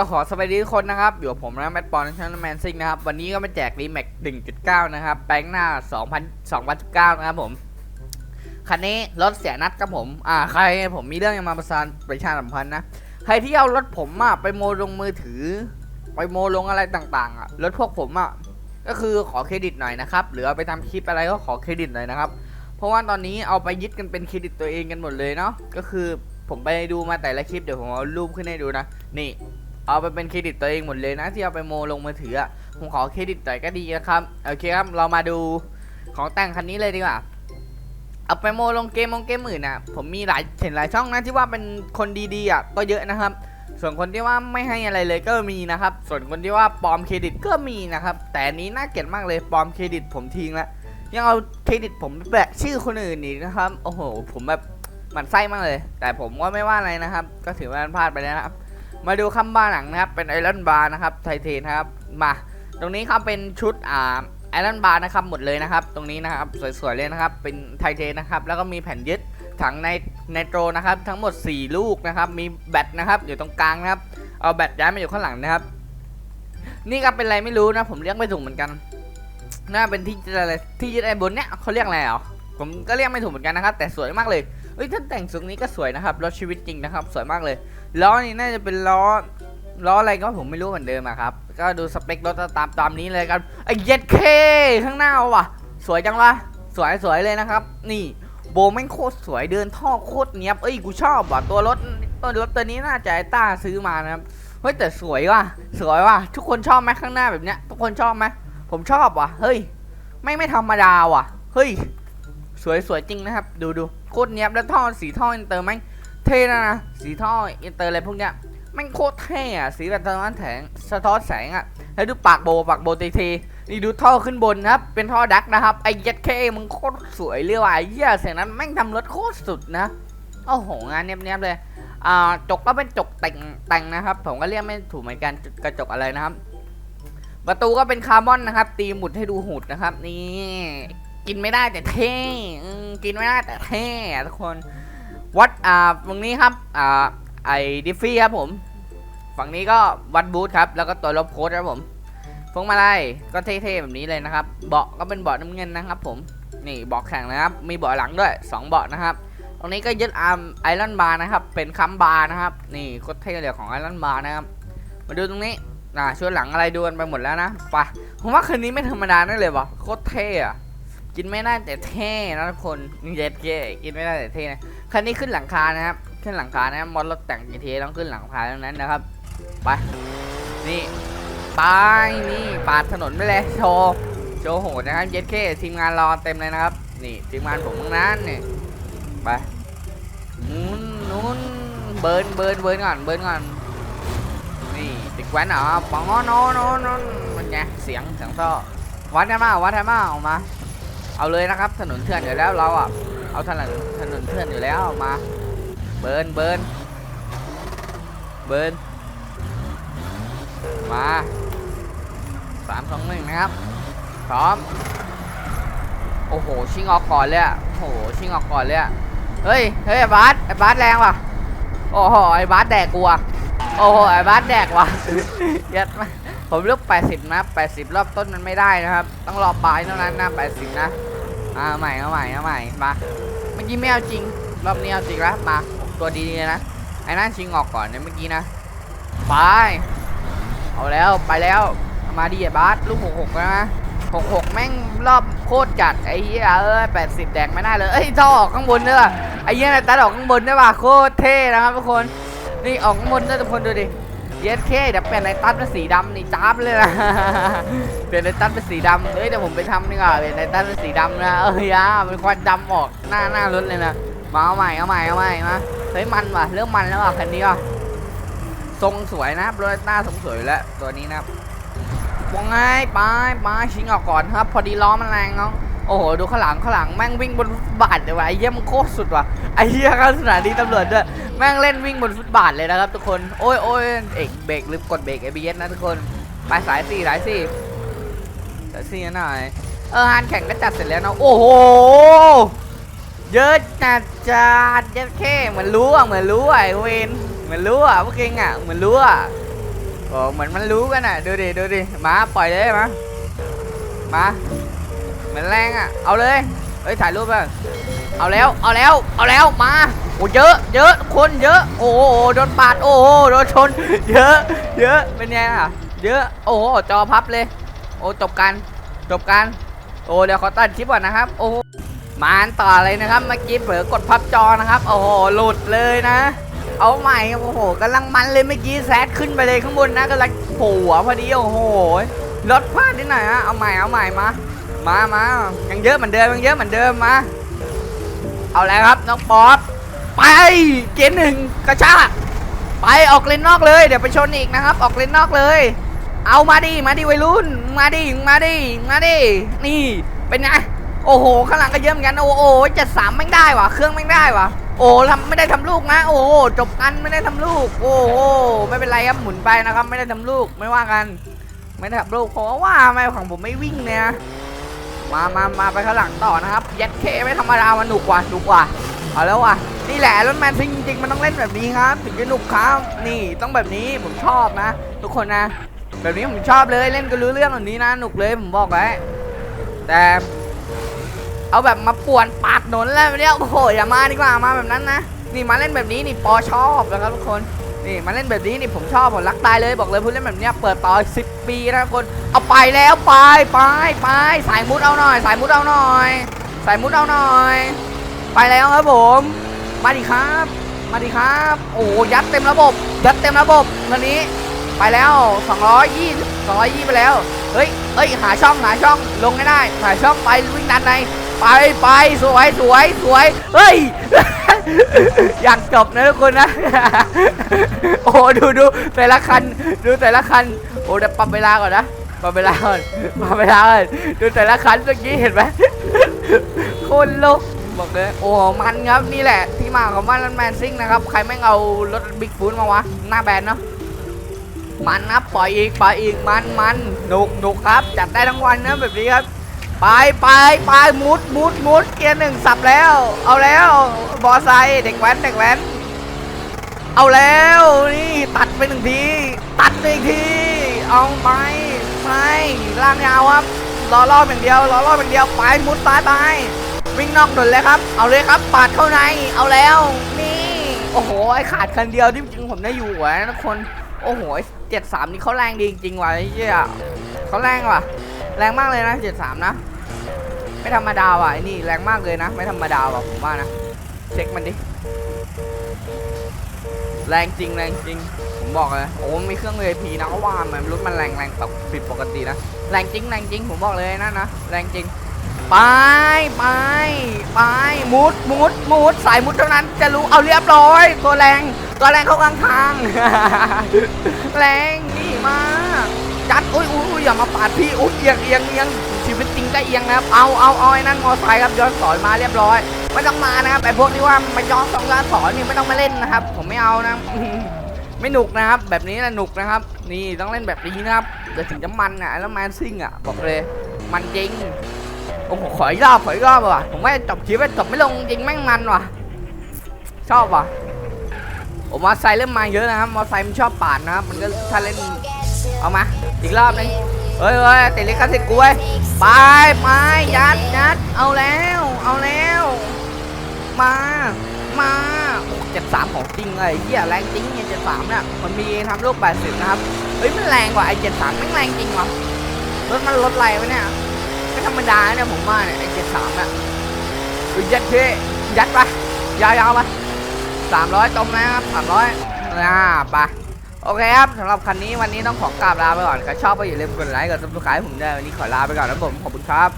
ก็ขอสวัสดีทุกคนนะครับ อยู่กับผมนะแมตต์ปอนชันแมนซิงนะครับ วันนี้ก็มาแจกรีแม็ก1.9 นะครับแปลงหน้า 2000 2019 นะครับผม คันนี้รถเสียนัดครับผม อ่า ใครผมมีเรื่องจะมาประสานประชาสัมพันธ์นะ ใครที่เอารถผมอะไปโมลงมือถือ ไปโมลงอะไรต่างๆอะ รถพวกผมอะ ก็คือขอเครดิตหน่อยนะครับ หรือเอาไปทำคลิปอะไรก็ขอเครดิตหน่อยนะครับ เพราะว่าตอนนี้เอาไปยึดกันเป็นเครดิตตัวเองกันหมดเลยเนาะ ก็คือผมไปดูมาแต่ละคลิปเดี๋ยวผมเอารูปขึ้นให้ดูนะ นี่ เอาไปเป็นเครดิตตัวเองหมดเลยนะที่เอาไปโมลงมือถืออะผมขอเครดิตหน่อยก็ดีนะครับโอเคครับเรามาดูของแต่งคันนี้เลยดีกว่าเอาไปโมลงเกมมงเกมอื่นนะผมมีหลายเห็นหลายช่องนะที่ว่าเป็นคนดีๆอะก็เยอะนะครับ ส่วนคนที่ว่าไม่ให้อะไรเลยก็มีนะครับ ส่วนคนที่ว่าปลอมเครดิตก็มีนะครับ แต่นี้น่าเกลียดมากเลยปลอมเครดิตผมทิ้งล้วยังเอาเครดิตผมไปแปะชื่อคนอื่นอีกนะครับโอ้โห ผมแบบมันไส้มากเลย แต่ผมก็ไม่ว่าอะไรนะครับ ก็ถือว่ามันพลาดไปแล้วนะครับ มาดูคำบ้าหนังนะครับ เป็นไอรอนบาร์นะครับ ไทเทนครับ มา ตรงนี้ครับเป็นชุดอ่าไอรอนบาร์นะครับหมดเลยนะครับ ตรงนี้นะครับสวยๆเลยนะครับ เป็นไทเทนนะครับ แล้วก็มีแผ่นยึดถังในไนโตรนะครับ ทั้งหมด 4 ลูกนะครับ มีแบตนะครับ อยู่ตรงกลางนะครับ เอาแบตย้ายมาอยู่ข้างหลังนะครับ นี่ก็เป็นอะไรไม่รู้นะ ผมเรียกไม่ถูกเหมือนกัน น่าเป็นที่อะไรที่ยึดไอ้บนเนี้ยเขาเรียกอะไรอะผมก็เรียกไม่ถูกเหมือนกันนะครับ แต่สวยมากเลย เอ้ยถ้าแต่งทรงนี้ก็สวยนะครับรถชีวิตจริงนะครับ สวยมากเลยล้อนี่น่าจะเป็นล้อล้ออะไรก็ผมไม่รู้เหมือนเดิมอะครับ ก็ดูสเปครถตามตามนี้เลยกันไอ้เย็ดเคข้างหน้าว่ะ สวยจังวะสวยสวยเลยนะครับ นี่โบแม่งโคตรสวยเดินท่อโคตรเนี้ยบเอ้ยกูชอบว่ะตัวรถตัวรถตัวนี้น่าจะไอ้ต้าซื้อมานะครับเฮ้ยแต่สวยว่ะสวยว่ะทุกคนชอบไหมข้างหน้าแบบเนี้ย ทุกคนชอบไหมผมชอบว่ะเฮ้ยไม่ไม่ธรรมดาว่ะ เฮ้ย สวยสวยจริงนะครับ ดูดู โคตรเนี้ยบแล้วท่อสีท่ออินเตอร์แม่งเท่นะนะสีท่ออินเตอร์อะไรพวกเนี้ยแม่งโคตรเท่อะสีแบบสะท้อนแสงสะท้อนแสงอะแล้วดูปากโบปากโบเทเทนี่ดูท่อขึ้นบนนะครับ เป็นท่อดักนะครับไอ้ยัดเคมึงโคตรสวยเลยว่ะไอ้เหี้ยเสียงนั้นแม่งทำรถโคตรสุดนะโอ้โหงานเนี้ยบๆเลยอ่าจกก็เป็นจกแต่งแต่งนะครับ ผมก็เรียกไม่ถูกเหมือนกันกระจกอะไรนะครับ ประตูก็เป็นคาร์บอนนะครับ ตีหมุดให้ดูหุดนะครับ นี่ กินไม่ได้แต่เท่กินไม่ได้แต่เท่ทุกคนวัดอ่าตรงนี้ครับอ่าไอดิฟฟี่ครับผม ฝั่งนี้ก็วัดบูทครับ แล้วก็ตัวลบโค้ดครับผมพวงมาลัยก็เท่ๆแบบนี้เลยนะครับ เบาะก็เป็นเบาะน้ำเงินนะครับ ผม นี่เบาะแข็งนะครับ มีเบาะหลังด้วย 2 เบาะนะครับ ตรงนี้ก็ยึดอาร์มไอรอนบาร์นะครับ เป็นคัมบาร์นะครับ นี่โคตรเท่เลยของไอรอนบาร์นะครับ มาดูตรงนี้อ่าช่วหลังอะไรดูกันไปหมดแล้วนะ ไป ผมว่าคืนนี้ไม่ธรรมดาแน่เลยวะโคตรเท่อะ กินไม่ได้แต่เท่นะทุกคนเย็ดเก้กินไม่ได้แต่เท่นะคันนี้ขึ้นหลังคานะครับ ขึ้นหลังคานะครับมอดรถแต่ง GT ต้องขึ้นหลังคาทั้งนั้นนะครับ ไป นี่ไปนี่ปาดถนนไปเลยโชว์โชว์โหดนะครับเย็ดเคทีมงานรอเต็มเลยนะครับ นี่ทีมงานผมทั้งนั้นนี่ไปนู้นนู้นเบิร์นเบิร์นเบิร์นก่อนเบิร์นก่อนนี่ติดแว้นเหรอปองโน้โน้โน้มันไงเสียงเสียงท่อวัดกันมาวัดกันมาออกมา เอาเลยนะครับ ถนนเถื่อนอยู่แล้วเราอะ เอาถนนถนนเพื่อนอยู่แล้วมา เบิร์นเบิร์นเบิร์นมาสามสองหนึ่งนะครับ พร้อม โอ้โห ชิงออกก่อนเลยอะโอ้โห ชิงออกก่อนเลยอะเฮ้ย เฮ้ยไอ้บาสไอ้บาสแรงว่ะ โอ้โห ไอ้บาสแดกกูอะโอ้โห ไอ้บาสแดกว่ะยัดมา ผมเลือก 80 นะ 80 รอบต้นมันไม่ได้นะครับ ต้องรอปลายเท่านั้นนะ80 นะอ่าใหม่เอาใหม่เอาใหม่มาเมื่อกี้ไม่เอาจริง รอบนี้เอาจริงแล้วมาตัวดีๆนะไอ้นั่นชิงออกก่อนเนะเมื่อกี้นะไปเอาแล้วไปแล้วมาดีบาสลูกหกหกนะหกหกแม่งรอบโคตรจัดไอ้เหี้ยเอ้ยแปดสิบแดกไม่ได้เลยเอ้ยท่อออกข้างบนด้วยว่ะไอ้เหี้ยนะตัดออกข้างบนด้วยว่ะโคตรเท่นะครับทุกคนนี่ออกข้างบนด้วยทุกคนดูดิ เย็ดเคเดี๋ยวเปลี่ยนในตัดเป็นสีดำนี่จ้าบเลยนะเปลี่ยนในตัดเป็นสีดำเฮ้ยเดี๋ยวผมไปทำดีกว่าเปลี่ยนในตัดเป็นสีดำนะเอ้ยอะเป็นควันดำออกหน้าหน้ารถเลยนะมาเอาใหม่เอาใหม่เอาใหม่มาเฮ้ยมันว่ะเริ่มมันแล้วว่ะคันนี้ว่ะทรงสวยนะครับรถหน้าทรงสวยแล้วตัวนี้นะครับวงไงไปไปชิงออกก่อนครับ พอดีล้อมันแรงเนาะ โอ้โหดูข้างหลังข้างหลังแม่งวิ่งบนฟุตบาทเลยว่ะไอ้เหี้ยมันโคตรสุดว่ะไอ้เหี้ยข้าสถานีตำรวจด้วยแม่งเล่นวิ่งบนฟุตบาทเลยนะครับทุกคนโอ้ยโอ้ยเอกเบรกลืมกดเบรก ABS นะทุกคนไปสายสี่สายสี่สายสี่หน่อยเออฮานแข่งก็จัดเสร็จแล้วเนอะโอ้โหเยอะจัดจัดเยอะแค่เหมือนรู้อะเหมือนรู้อะไอ้เวนเหมือนรู้อะพวกเองอะเหมือนรู้อะอ้เหมือนมันรู้กันอะดูดิดูดิมาปล่อยเลยมามา มือนแรงอะ เอาเลย เฮ้ยถ่ายรูปไปเอาแล้ว เอาแล้ว เอาแล้ว มา โอ้เยอะ เยอะ คนเยอะ โอ้โหโดนปาด โอ้โหโดนชน เยอะ เยอะ เป็นไงอะ เยอะ โอ้โหจอพับเลย โอ้จบกัน จบกัน โอ้เดี๋ยวขอตัดคลิปก่อนนะครับ โอ้มาอันต่อเลยนะครับ เมื่อกี้เผลอกดพับจอนะครับ โอ้โห หลุดเลยนะ เอาใหม่โอ้โหกำลังมันเลยเมื่อกี้แซดขึ้นไปเลยข้างบนนะกำลังโผล่หัวพอดี โอ้โหรถพลาดนิดหน่อยฮะ เอาใหม่ เอาใหม่มา มามายังเยอะเหมือนเดิมยังเยอะเหมือนเดิมมา เอาแล้วครับน้องป๊อปไปเกณฑ์หนึ่งกระชากไปออกเลนนอกเลย เดี๋ยวไปชนอีกนะครับ ออกเลนนอกเลย เอามาดิมาดิวัยรุ่น มาดิมาดิมาดินี่เป็นไงโอ้โหข้างหลังก็เยอะเหมือนกันโอ้โหเจ็ดสามไม่งได้ว่ะเครื่องไม่งได้ว่ะโอ้ทำไม่ได้ทำลูกนะ โอ้จบกันไม่ได้ทำลูก โอ้โหไม่เป็นไรครับหมุนไปนะครับ ไม่ได้ทำลูกไม่ว่ากัน ไม่ได้ทำลูกเพราะว่าไม่ของผมไม่วิ่งเนี่ย มามามาไปข้างหลังต่อนะครับ ยัดเคไม่ธรรมดา มันหนุกกว่าหนุกกว่าเอาแล้วว่ะ นี่แหละรถแมนซิงจริงๆ มันต้องเล่นแบบนี้ครับ ถึงจะหนุกครับ นี่ต้องแบบนี้ผมชอบนะ ทุกคนนะ แบบนี้ผมชอบเลยเล่นก็รู้เรื่องแบบนี้นะ หนุกเลยผมบอกไว้แต่ เอาแบบมาป่วนปาดหนนแล้วเนี่ยโอ้โหอย่ามาดีกว่ามาแบบนั้นนะ นี่มาเล่นแบบนี้นี่ปอชอบนะครับทุกคน นี่มาเล่นแบบนี้นี่ผมชอบผมรักตายเลยบอกเลยพูดเล่นแบบเนี้ยเปิดต่อสิบปีนะทุกคนเอาไปแล้วไปไปไปสายมุดเอาหน่อย สายมุดเอาหน่อย สายมุดเอาหน่อย ไปแล้วครับผม มาดิครับ มาดิครับ โอ้ยัดเต็มระบบ ยัดเต็มระบบตอนนี้ไปแล้ว220 220ไปแล้วเฮ้ยเฮ้ยหาช่องหาช่องลงให้ได้หาช่องไปวิ่งดันใน ไปไปสวยสวยสวยเฮ้ย อยากจบนะทุกคนนะ โอ้ดูดูแต่ละคันดูแต่ละคัน โอ้เดี๋ยวปรับเวลาก่อนนะปรับเวลาก่อนปรับเวลาก่อนดูแต่ละคันเมื่อกี้เห็นไหมคนลกบอกเลยโอ้มันครับนี่แหละ ที่มาของมันแมนซิ่งนะครับ ใครไม่เอารถบิ๊กฟูดมาวะ หน้าแบนเนาะมันนะปล่อยอีกปล่อยอีกมันมันหนุกหนุกครับ จัดได้ทั้งวันนะแบบนี้ครับ ไปไปไปมุดมุดมุดเกียร์หนึ่งสับแล้ว เอาแล้วบอไซเด็กแว้นเด็กแว้น เอาแล้วนี่ตัดไปหนึ่งที ตัดไปอีกที เอาไปไปล่างยาวครับรอรอบอย่างเดียวรอรอบอย่างเดียวไปมุดซ้ายไปวิ่งนอกถนนเลยครับ เอาเลยครับปาดเข้าในเอาแล้วนี่โอ้โหไอขาดคันเดียวที่จริงๆผมได้อยู่หัวนะทุกคนโอ้โหเจ็ดสามนี่เขาแรงดีจริงๆว่ะไอ้เหี้ยเขาแรงว่ะ แรงมากเลยนะเจ็ดสามนะ ไม่ธรรมดาว่ะไอ้นี่แรงมากเลยนะ ไม่ธรรมดาว่ะผมว่านะ เช็คมันดิ แรงจริงแรงจริง ผมบอกเลย โอ้มีเครื่อง VIP นะก็ว่ามันรถมันแรงแรงแบบผิดปกตินะ แรงจริงแรงจริง ผมบอกเลยนะนะ แรงจริง ไปไปไปมุดมุดมุดสายมุดเท่านั้นจะรู้เอาเรียบร้อย ตัวแรงตัวแรงเข้ากลางทาง แรงนี่มาก จัดอุ้ยอุ้ยอุ้ยอย่ามาปาดพี่อุ้ยเอียงเอียงเอียงชีวิตจริงก็เอียงนะครับเอาเอาเอาไอ้นั่นมอไซค์ครับย้อนสอนมาเรียบร้อยไม่ต้องมานะครับไอ้พวกที่ว่ามาย้อนสองย้อนสอนนี่ไม่ต้องมาเล่นนะครับ ผมไม่เอานะไม่หนุกนะครับ แบบนี้นะหนุกนะครับ นี่ต้องเล่นแบบนี้นะครับเดี๋ยวถึงจะมันอะแล้วแมนซิ่งอะบอกเลยมันจริงโอ้โหขออีกรอบขออีกรอบว่ะผมว่าจบคลิปไปจบไม่ลงจริงแม่งมันว่ะ ชอบว่ะโอ้มอไซค์เริ่มมาเยอะนะครับมอไซค์มันชอบปาดนะครับ มันก็ถ้าเล่นเอามา อีกรอบนึงเฮ้ยเฮ้ยติดลิขสิทธิ์กูเว้ยไปไปยัดยัดเอาแล้ว เอาแล้ว มา มาเจ็ดสามของจริงเลยเฮียแรงจริงเนี่ยเจ็ดสามเนี่ยมันมีทำลูกแปดสิบนะครับเฮ้ยมันแรงกว่าไอ้เจ็ดสามไม่งแรงจริงวะรถมันรถไรวะเนี่ยไม่ธรรมดาเนี่ยผมว่าเนี่ยไอ้เจ็ดสามเนี่ยยัดเท่ยัดไปยาวๆไปสามร้อยตรงนะครับสามร้อยอ่าไป โอเคครับสำหรับคันนี้วันนี้ต้องขอกราบลาไปก่อนใครชอบก็อย่าลืมกดไลค์กดซับสไครต์ผมด้วยวันนี้ขอลาไปก่อนนะผมขอบคุณครับ